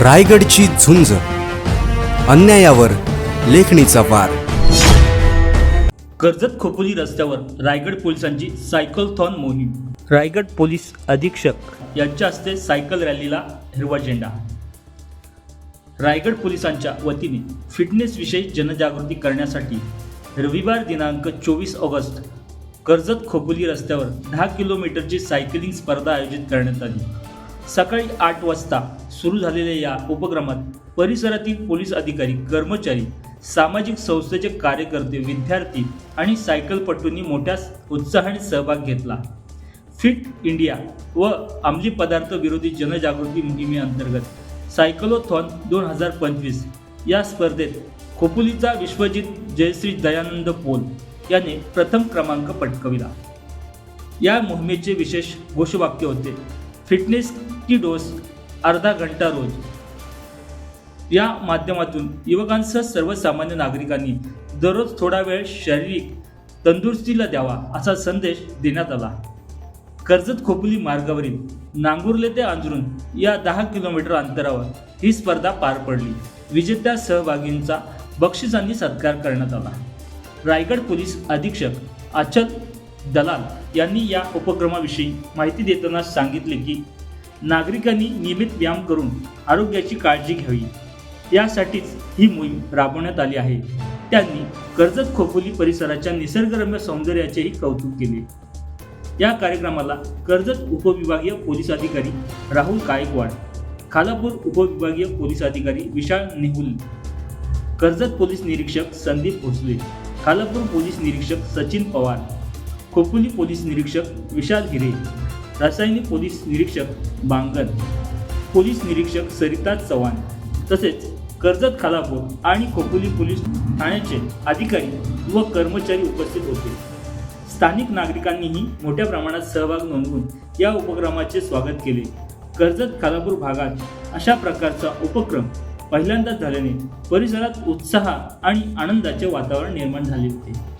रायगडची झुंज. अन्यायावर लेखणीचा वार. कर्जत खोपोली रस्त्यावर रायगड पोलिसांची सायकलथॉन मोहीम. रायगड पोलीस अधीक्षक यांच्या हस्ते सायकल रॅलीला हिरवा झेंडा. रायगड पोलिसांच्या वतीने फिटनेस विषयी जनजागृती करण्यासाठी रविवार दिनांक चोवीस ऑगस्ट कर्जत खोपोली रस्त्यावर दहा किलोमीटरची सायकलिंग स्पर्धा आयोजित करण्यात आली. सकाळी आठ वाजता सुरू झालेल्या या उपक्रमात परिसरातील पोलीस अधिकारी कर्मचारी सामाजिक संस्थेचे कार्यकर्ते विद्यार्थी आणि सायकलपटूंनी मोठ्या उत्साहाने सहभाग घेतला. फिट इंडिया व अंमली पदार्थ विरोधी जनजागृती मोहिमेअंतर्गत सायकलोथॉन दोन हजार पंचवीस या स्पर्धेत खोपुलीचा विश्वजित जयश्री दयानंद पोल याने प्रथम क्रमांक पटकविला. या मोहिमेचे विशेष घोषवाक्य होते फिटनेस की डोस अर्धा घंटा रोज. या माध्यमातून युवकांसह सर्वसामान्य नागरिकांनी दररोज थोडा वेळ शारीरिक तंदुरुस्तीला द्यावा असा संदेश देण्यात आला. कर्जत खोपोली मार्गावरील नांगुर्ले ते अंजरून या दहा किलोमीटर अंतरावर ही स्पर्धा पार पडली. विजेत्या सहभागींचा बक्षिसांनी सत्कार करण्यात आला. रायगड पोलीस अधीक्षक अचल दलाल यांनी या उपक्रमाविषयी माहिती देताना सांगितले की नागरिकांनी नियमित व्यायाम करून आरोग्याची काळजी घ्यावी. यासाठीच ही मोहीम राबवण्यात आली आहे. त्यांनी कर्जत खोपोली परिसराच्या निसर्गरम्य सौंदर्याचेही कौतुक केले. या कार्यक्रमाला कर्जत उपविभागीय पोलीस अधिकारी राहुल गायकवाड खालापूर उपविभागीय पोलीस अधिकारी विशाल नेहुल कर्जत पोलीस निरीक्षक संदीप भोसले खालापूर पोलीस निरीक्षक सचिन पवार खोपोली पोलीस निरीक्षक विशाल हिरे रासायनिक पोलीस निरीक्षक बांगन पोलीस निरीक्षक सरिता चव्हाण तसेच कर्जत खालापूर आणि खोपोली पोलीस ठाण्याचे अधिकारी व कर्मचारी उपस्थित होते. स्थानिक नागरिकांनीही मोठ्या प्रमाणात सहभाग नोंदवून या उपक्रमाचे स्वागत केले. कर्जत खालापूर भागात अशा प्रकारचा उपक्रम पहिल्यांदाच झाल्याने परिसरात उत्साह आणि आनंदाचे वातावरण निर्माण झाले होते.